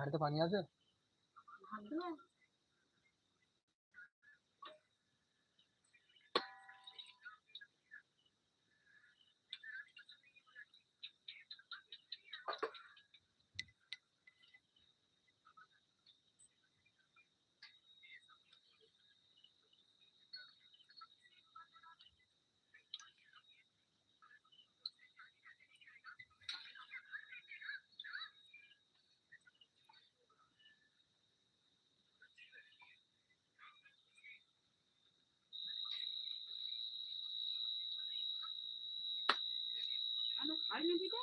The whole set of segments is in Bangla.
হাঁড়িতে পানি আছে ভাত দেবে আমি খাইনি দিটা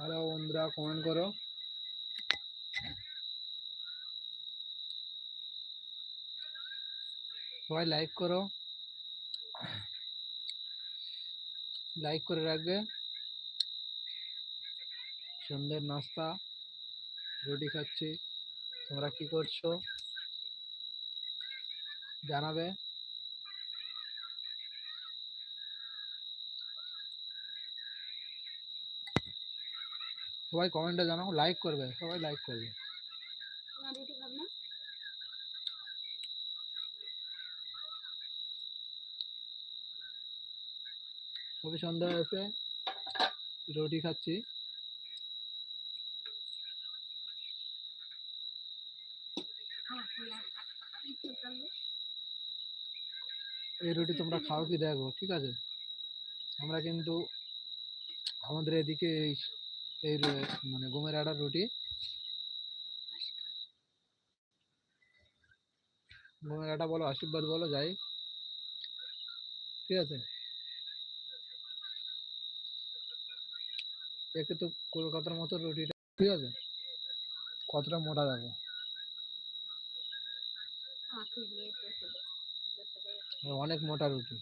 হ্যালো বন্ধুরা কমেন্ট করো। সবাই লাইক করো। লাইক করে রাখবে। সন্ধ্যের নাস্তা, রুটি খাচ্ছি। তোমরা কি করছ? জানাবে। সবাই কমেন্টে জানাও লাইক করবে, সবাই লাইক করবে। না রুটি খাব না সবই সন্ধ্যা হয়েছে রুটি খাচ্ছি। এই রুটি তোমরা খাও কি দেখো, ঠিক আছে? আমরা কিন্তু আমাদের এদিকে এই মানে গমের আটার রুটি। গমের আটা বলো, আশীর্বাদ বলো, যাই। ঠিক আছে? একে তো কলকাতার মতো রুটিটা, ঠিক আছে? কতটা মোটা আছে অনেক মোটা রুটি।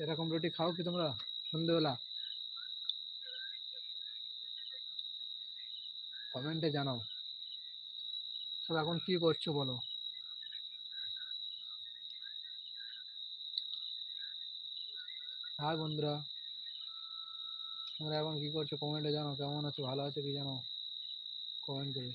এরকম রুটি খাও কি তোমরা সন্ধ্যেবেলা কমেন্টে জানাও। সব এখন কি করছ বলো? হ্যাঁ বন্ধুরা, তোমরা এখন কি করছ? কমেন্টে জানাও। কেমন আছো? ভালো আছো কি জানাও কমেন্ট করে।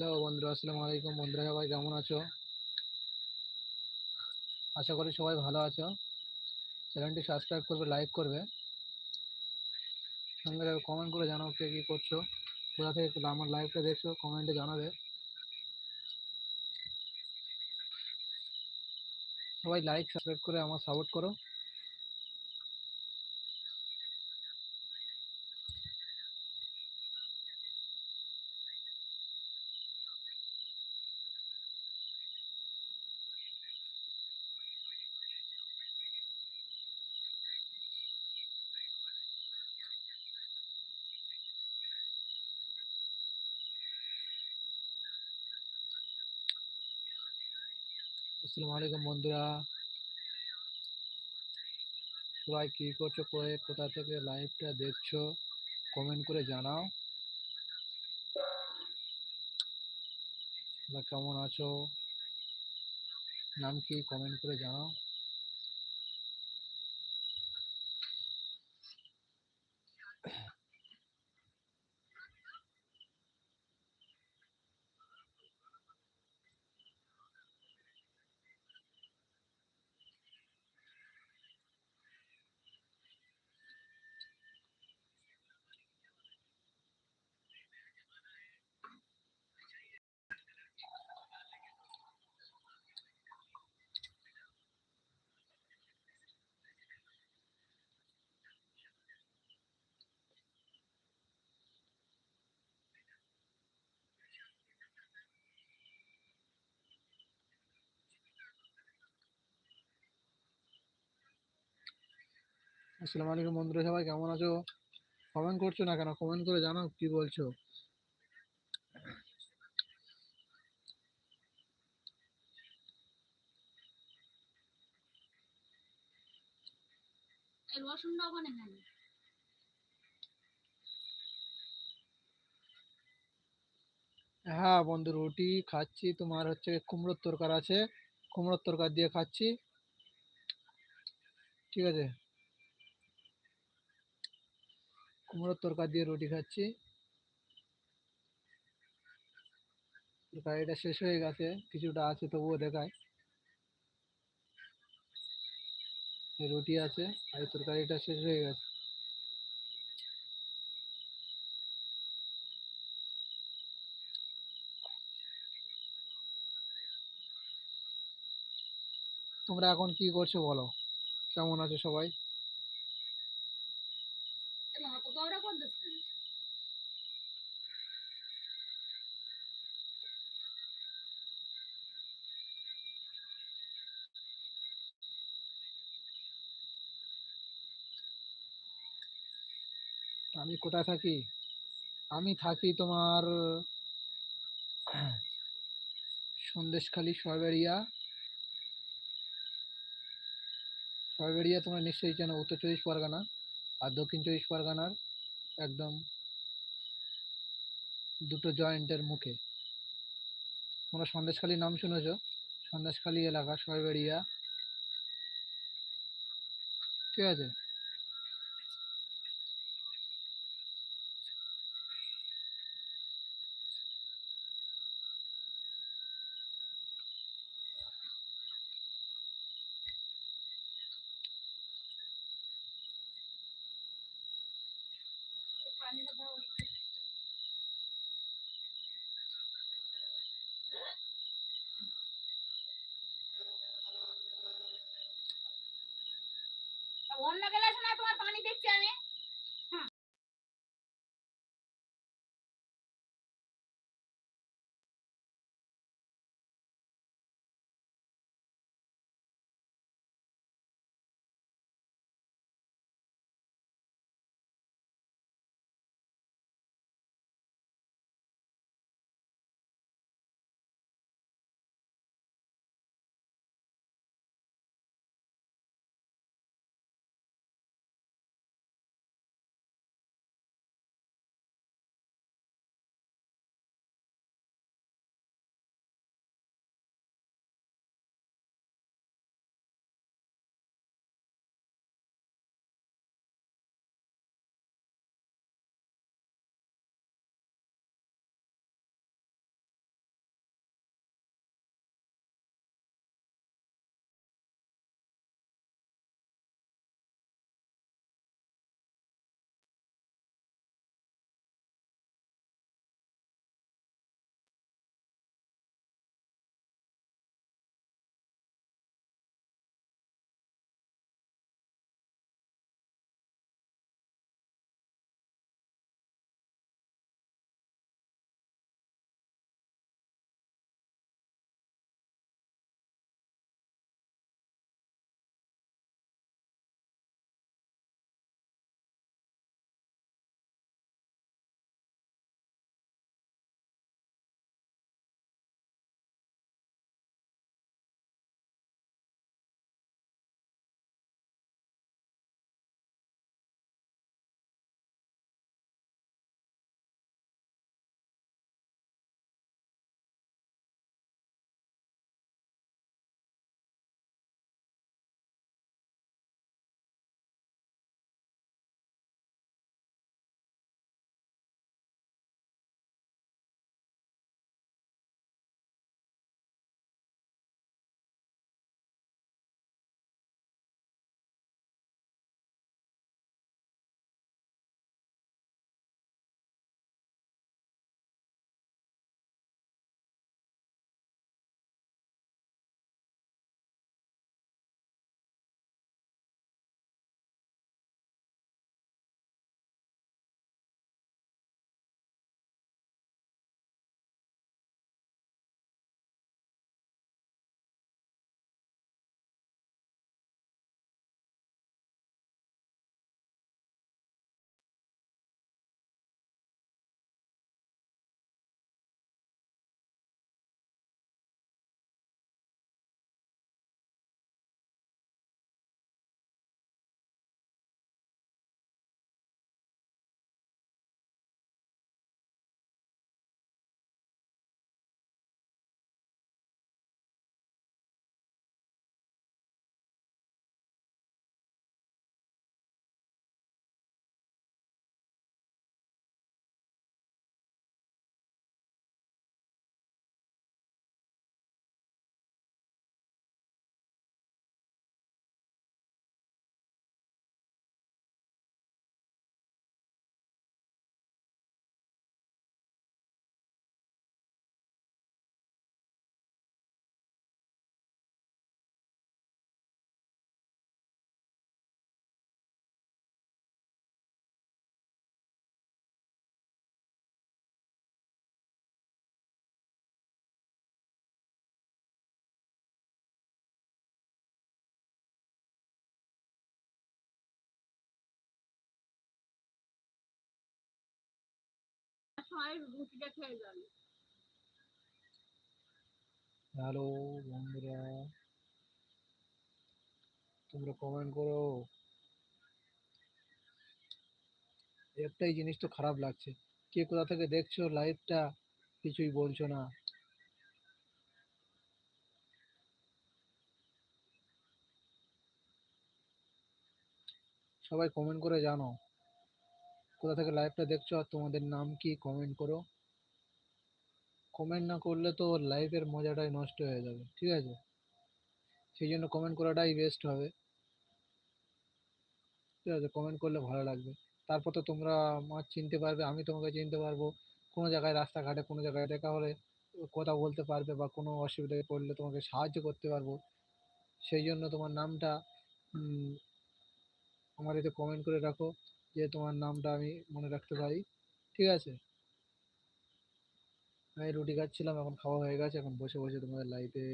হ্যালো বন্ধুরা, আসসালামু আলাইকুম। বন্ধুরা সবাই কেমন আছো? আশা করি সবাই ভালো আছো। চ্যানেলটি সাবস্ক্রাইব করবে লাইক করবে। সঙ্গে কমেন্ট করে জানাও কে কী করছ। কোথা থেকে আমার লাইভটা দেখছ কমেন্টে জানাবে। সবাই লাইক সাবস্ক্রাইব করে আমার সাপোর্ট করো। আসসালামু আলাইকুম বন্ধুরা। সবাই কি করছ? করে কোথা থেকে লাইভটা দেখছ? কমেন্ট করে জানাও। কেমন আছো? নাম কি? কমেন্ট করে জানাও। আসসালামু আলাইকুম বন্ধুরা সবাই কেমন আছো? কমেন্ট করছ না কেন? কমেন্ট করে জানাও কি বলছো? রসুনটা ওখানে কেন হ্যাঁ বন্ধু রুটি খাচ্ছি। তোমার হচ্ছে কুমড়োর তরকার আছে। কুমড়োর তরকার দিয়ে খাচ্ছি। ঠিক আছে? কুমড়োর তরকার দিয়ে রুটি খাচ্ছি। তরকারিটা শেষ হয়ে গেছে, কিছুটা আছে তবুও দেখায়। রুটি আছে আর তরকারিটা শেষ হয়ে গেছে। তোমরা এখন কি করছ বলো? কেমন আছো সবাই? আমি কোথায় থাকি? আমি থাকি তোমার, সন্দেশখালী সরবেরিয়া সরবেরিয়া তোমার নিশ্চয়ই জানো উত্তর চব্বিশ পরগনা আর দক্ষিণ চব্বিশ পরগনার। একদম দুটো জয়েন্টের মুখে। তোমরা সন্দেশখালী নাম শুনেছো? সন্দেশখালী এলাকা সরবেরিয়া ঠিক আছে? অন্য গেলে না তোমার পানি দেখছি আমি। হয় রুটিটা খেয়ে যাবে। হ্যালো বন্ধুরা, তোমরা কমেন্ট করো। একটাই জিনিস তো খারাপ লাগছে, কে কোথা থেকে দেখছ লাইভটা কিছুই বলছো না। সবাই কমেন্ট করে জানো কোথা থেকে লাইভটা দেখছ আর তোমাদের নাম কি কমেন্ট করো। কমেন্ট না করলে তো লাইভের মজাটাই নষ্ট হয়ে যাবে, ঠিক আছে? সেই জন্য কমেন্ট করাটাই বেস্ট হবে। ঠিক আছে কমেন্ট করলে ভালো লাগবে। তারপর তো তোমরা আমার চিনতে পারবে, আমি তোমাকে চিনতে পারব। কোনো জায়গায় রাস্তাঘাটে, কোনো জায়গায় দেখা হলে কথা বলতে পারবে বা কোনো অসুবিধায় পড়লে তোমাকে সাহায্য করতে পারব। সেই জন্য তোমার নামটা আমার এতে কমেন্ট করে রাখো। যে তোমার নামটা আমি মনে রাখতে পারি, ঠিক আছে? আমি রুটি খাচ্ছিলাম, এখন খাওয়া হয়ে গেছে, এখন বসে বসে তোমাদের লাইভে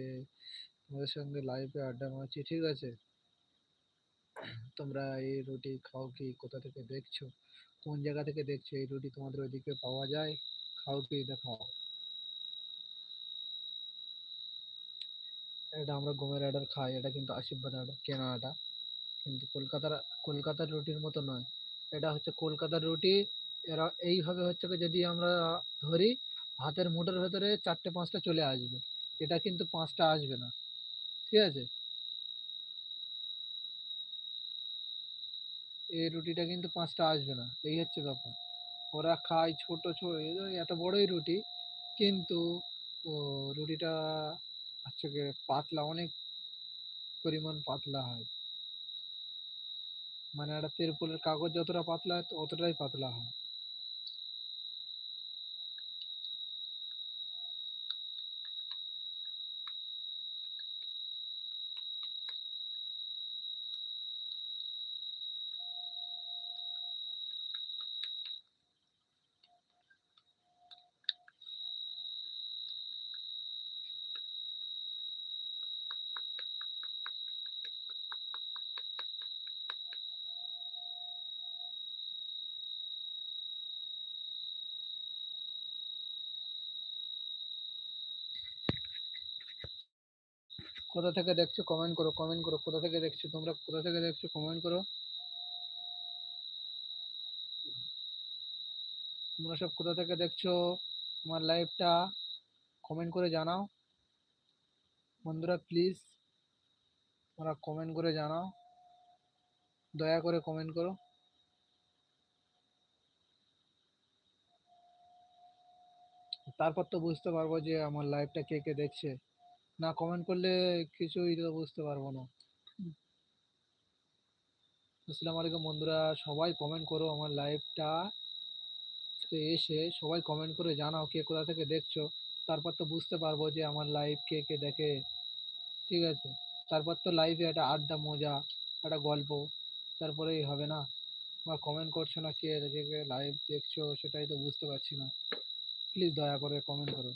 তোমাদের সঙ্গে লাইভে আড্ডা মারছি, ঠিক আছে? তোমরা এই রুটি খাও কি, কোথা থেকে দেখছ? কোন জায়গা থেকে দেখছ? এই রুটি তোমাদের ওইদিকে পাওয়া যায়? খাও কি দেখাও এটা আমরা গমের আডার খাই, এটা কিন্তু আশীর্বাদ আডা কেনা আটা কিন্তু কলকাতার কলকাতার রুটির মতো নয়। এটা হচ্ছে কলকাতার রুটি। এরা এইভাবে হচ্ছে যদি আমরা ধরি হাতের মুঠোর ভেতরে চারটে, পাঁচটা চলে আসবে। এটা কিন্তু পাঁচটা আসবে না। ঠিক আছে? এই রুটিটা কিন্তু পাঁচটা আসবে না। এই হচ্ছে ব্যাপার। ওরা খায় ছোট ছোট এত বড়ই রুটি, কিন্তু ও রুটিটা হচ্ছে পাতলা, অনেক পরিমাণ পাতলা হয়। মানে একটা তেরপলের কাগজ যতটা পাতলা হয় অতটাই পাতলা হয়। কোথা থেকে দেখছ কমেন্ট করো কমেন্ট করো, কোথা থেকে দেখছ, তোমরা কোথা থেকে দেখছ কমেন্ট করো। তোমরা সব কোথা থেকে দেখছ আমার লাইভটা কমেন্ট করে জানাও। বন্ধুরা প্লিজ তোমরা কমেন্ট করে জানাও। দয়া করে কমেন্ট করো। তারপর তো বুঝতে পারব যে আমার লাইভটা কে কে দেখছে। না কমেন্ট করলে কিছুই তো বুঝতে পারব না। আসসালামু আলাইকুম বন্ধুরা, সবাই কমেন্ট করো আমার লাইভটা তে এসে সবাই কমেন্ট করে জানাও কে কোথা থেকে দেখছ। তারপর তো বুঝতে পারব যে আমার লাইভ কে কে দেখে। ঠিক আছে? তারপর তো লাইভে একটা আড্ডা, মজা, একটা গল্প। তারপরেই হবে না? আমার কমেন্ট করছ না কে লাইভ দেখছ সেটাই তো বুঝতে পারছি না। প্লিজ দয়া করে কমেন্ট করো।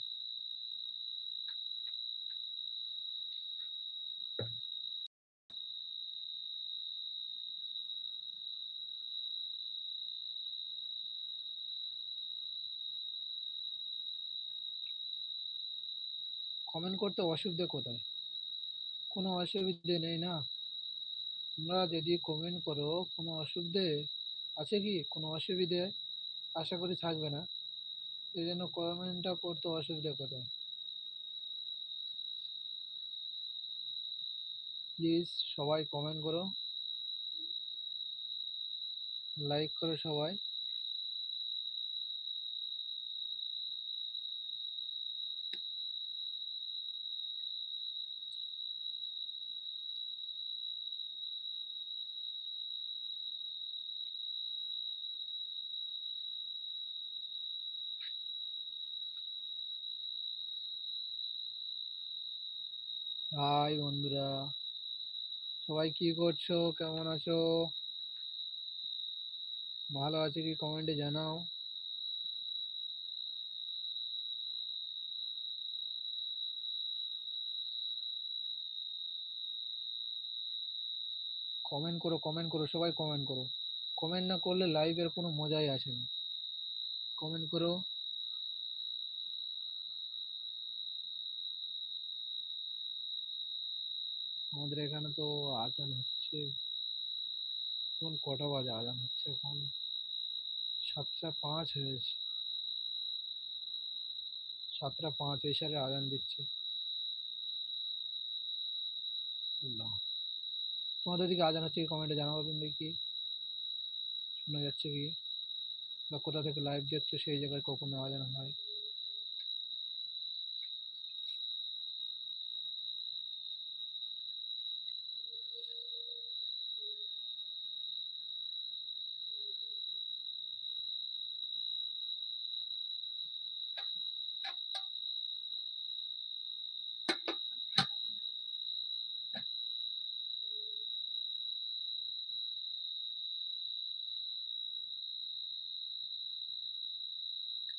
কমেন্ট করতে অসুবিধে কোথায়? কোনো অসুবিধে নেই না? তোমরা যদি কমেন্ট করো, কোনো অসুবিধে আছে কি? কোনো অসুবিধে? আশা করি থাকবে না। এই জন্য কমেন্টটা করতে অসুবিধা কোথায়? প্লিজ সবাই কমেন্ট করো। লাইক করো সবাই। হাই বন্ধুরা। সবাই কি করছ? কেমন আছো? ভালো আছে কি কমেন্টে জানাও। কমেন্ট করো কমেন্ট করো, সবাই কমেন্ট করো। কমেন্ট না করলে লাইভের কোনো মজাই আসে না। কমেন্ট করো। আমাদের এখানে তো আজান হচ্ছে। এখন কটা বাজে? আজান হচ্ছে এখন সাতটা পাঁচ হয়েছে। সাতটা পাঁচ এই সালে আজান দিচ্ছে। তোমাদের দিকে আজান হচ্ছে কি কমেন্টে জানাব তুমি দেখি। শোনা যাচ্ছে কি? বা কোথা থেকে লাইভ দেখছ সেই জায়গায় কখনো আজান হয়?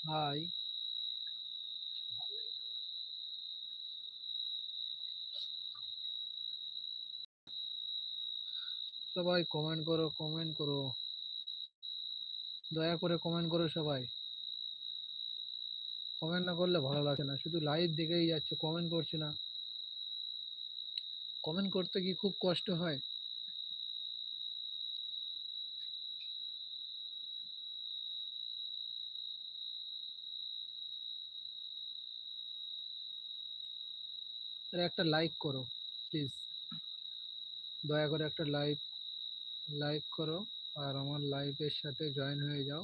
হাই সবাই কমেন্ট করো কমেন্ট করো। দয়া করে কমেন্ট করো সবাই। কমেন্ট না করলে ভালো লাগে না। শুধু লাইভ দেখেই যাচ্ছে কমেন্ট করছে না। কমেন্ট করতে কি খুব কষ্ট হয়? একটা লাইক করো প্লিজ দয়া করে একটা লাইক লাইক করো। আর আমার লাইভের সাথে জয়েন হয়ে যাও।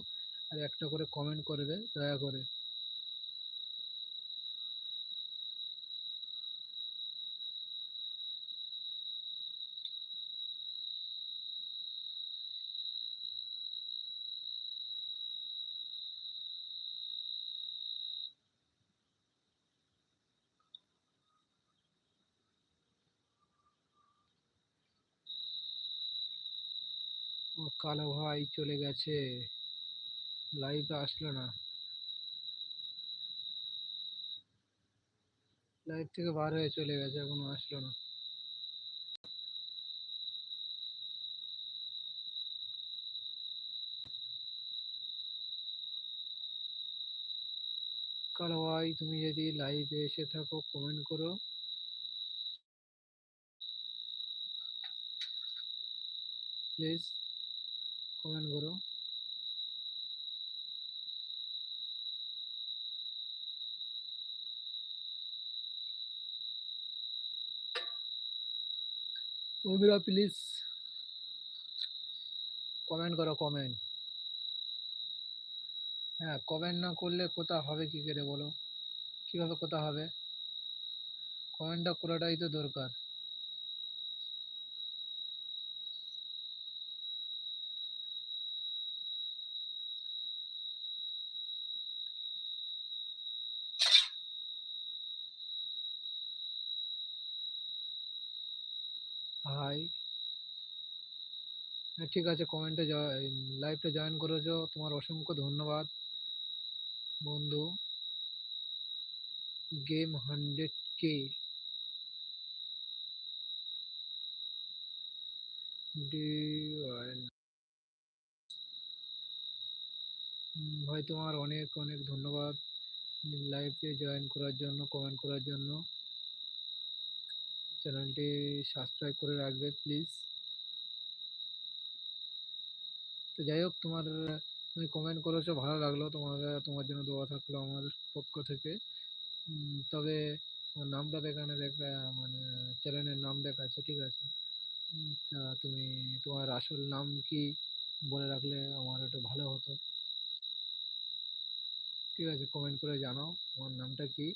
আর একটা করে কমেন্ট করবে দয়া করে ও কালো ভাই চলে গেছে। লাইভে আসলো না। লাইভ থেকে বার হয়ে চলে গেছে, এখনও আসলো না। কালো ভাই, তুমি যদি লাইভে এসে থাকো কমেন্ট করো। প্লিজ কমেন্ট করো। বন্ধুরা প্লিজ কমেন্ট করো, কমেন্ট। হ্যাঁ কমেন্ট না করলে কোথা হবে কি করে বলো? কীভাবে কোথা হবে? কমেন্টটা করাটাই তো দরকার। হাই হ্যাঁ ঠিক আছে কমেন্টে লাইভটা জয়েন করেছ, তোমার অসংখ্য ধন্যবাদ। বন্ধু গেম হান্ড্রেড কে ভাই, তোমার অনেক অনেক ধন্যবাদ। লাইভে জয়েন করার জন্য কমেন্ট করার জন্য। চ্যানেলটি সাবস্ক্রাইব করে রাখবে প্লিজ তো যাই হোক, তোমার, তুমি কমেন্ট করেছ, ভালো লাগল। তোমার তোমার জন্য দোয়া থাকল আমার পক্ষ থেকে। তবে তোমার নামটা এখানে দেখা মানে চ্যানেলের নাম দেখাচ্ছে ঠিক আছে? তা তুমি, তোমার আসল নাম কি বলে রাখলে আমার একটু ভালো হতো। ঠিক আছে কমেন্ট করে জানাও, তোমার নামটা কি?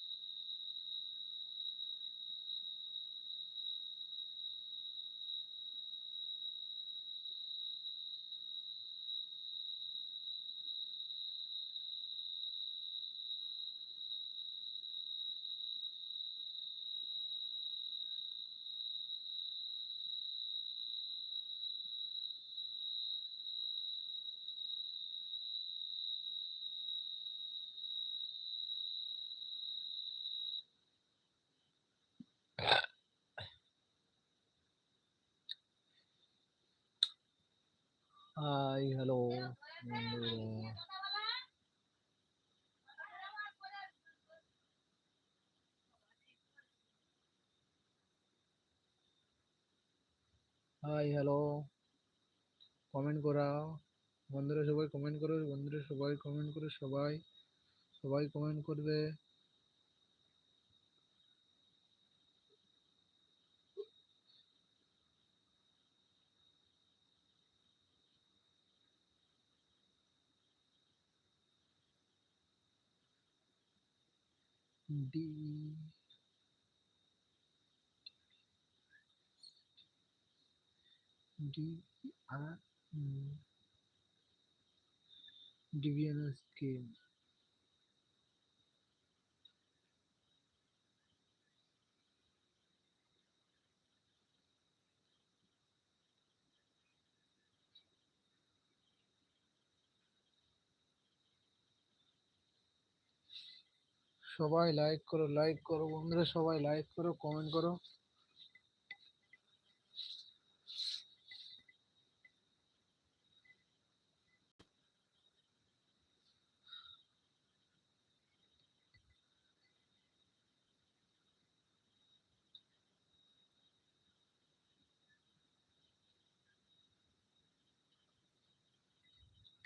করাও বন্ধুরা সবাই কমেন্ট করো, বন্ধুরা সবাই কমেন্ট করো, সবাই সবাই কমেন্ট করবে। ডি ডি আর ডিভিএন স্কিম সবাই লাইক করো লাইক করো বন্ধুরা সবাই লাইক করো কমেন্ট করো।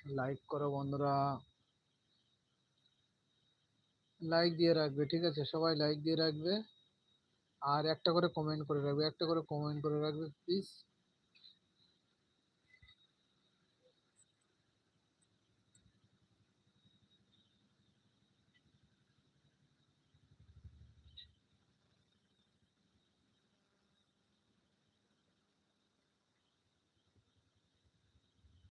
লাইক করো বন্ধুরা। লাইক দিয়ে রাখবে, ঠিক আছে? সবাই লাইক দিয়ে রাখবে। আর একটা করে কমেন্ট করে রাখবে, একটা করে কমেন্ট করে রাখবে প্লিজ